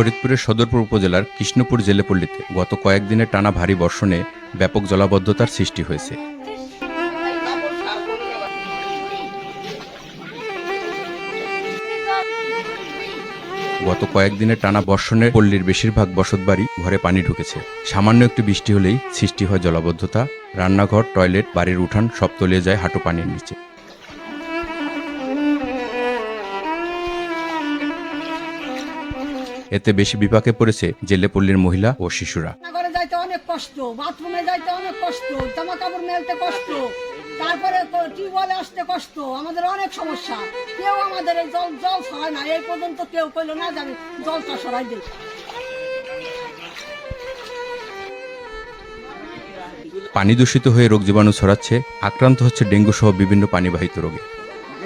ফরিদপুরের সদরপুর উপজেলার কৃষ্ণপুর জেলেপল্লীতে গত কয়েকদিনের টানা ভারী বর্ষণে ব্যাপক জলাবদ্ধতার সৃষ্টি হয়েছে। গত কয়েকদিনের টানা বর্ষণে পল্লীর বেশিরভাগ বসতবাড়ি ঘরে পানি ঢুকেছে। সামান্য একটু বৃষ্টি হলেই সৃষ্টি হয় জলাবদ্ধতা। রান্নাঘর, টয়লেট, বাড়ির উঠান সব তলিয়ে যায় হাঁটু পানির নিচে। এতে বেশি বিপাকে পড়েছে জেলে পল্লীর মহিলা ও শিশুরা। যাইতে অনেক কষ্ট বাথরুমে যাইতে অনেক কষ্ট জামা কাপড় মেলতে কষ্ট তারপরে টিউবওয়েলে আসতে কষ্ট আমাদের অনেক সমস্যা। কেউ আমাদের এই জল জল সরায় না এই পর্যন্ত কেউ কইলো না যাবে জলটা সরাই দিই পানি দূষিত হয়ে রোগ জীবাণু ছড়াচ্ছে আক্রান্ত হচ্ছে ডেঙ্গু সহ বিভিন্ন পানিবাহিত রোগে।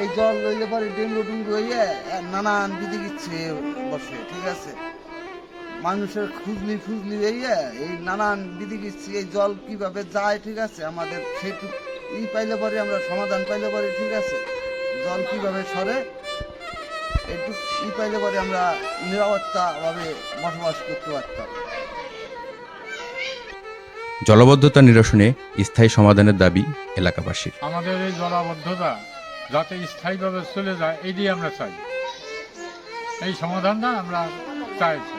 এই জল লইলে পরে ডেঙ্গু ডেঙ্গু হইয়ে নানান বিধি গিচ্ছে বসে ঠিক আছে? মানুষের খুজলি খুজলি হইয়ে এই নানান বিধি গিচ্ছি এই জল কীভাবে যায় ঠিক আছে? আমাদের সেইটু ই পাইলে পরে আমরা সমাধান পাইলে পরে ঠিক আছে? জল কীভাবে সরে একটু ই পাইলে পরে আমরা নিরাপত্তা ভাবে বসবাস করতে পারতাম। জলবদ্ধতা নিরসনে স্থায়ী সমাধানের দাবি এলাকাবাসীর। আমাদের এই জলাবদ্ধতা যাতে স্থায়ীভাবে চলে যায় এটাই আমরা চাই। এই সমাধানটা আমরা চাইছি।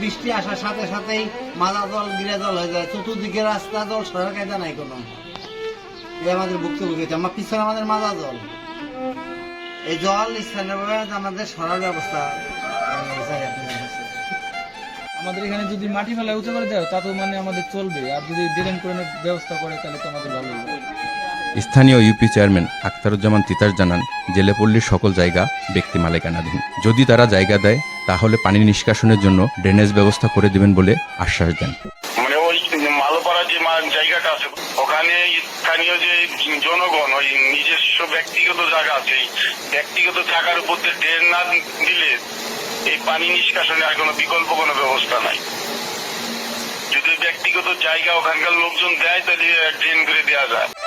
বৃষ্টি আসার সাথে সাথেই মালা জল গিরা জল হয়ে যায়। চতুর্দিকে রাস্তা জল সরার কায়দা নাই কোনো। এই আমাদের ভুক্তভোগী। আমার পিছনে আমাদের মাজা জল এই জল স্থানীয়ভাবে আমাদের সরার ব্যবস্থা। আমাদের এখানে যদি মাটি ফেলা উঁচু করে দেয় তাতেও মানে আমাদের চলবে। আর যদি ড্রেন করে ব্যবস্থা করে তাহলে তো আমাদের ভালো হবে স্থানীয় ইউপি চেয়ারম্যান আখতারুজ্জামান তিতাস জানান জেলে পল্লীর সকল জায়গা ব্যক্তি মালিকানাধীন। যদি তারা জায়গা দেয়, তাহলে পানি নিষ্কাশনের জন্য ড্রেনেজ ব্যবস্থা করে দেবেন বলে আশ্বাস দেন। মানে ব্যক্তিগত জায়গা ওখানকার লোকজন দেয়, তাহলে ড্রেন করে দেওয়া যায়।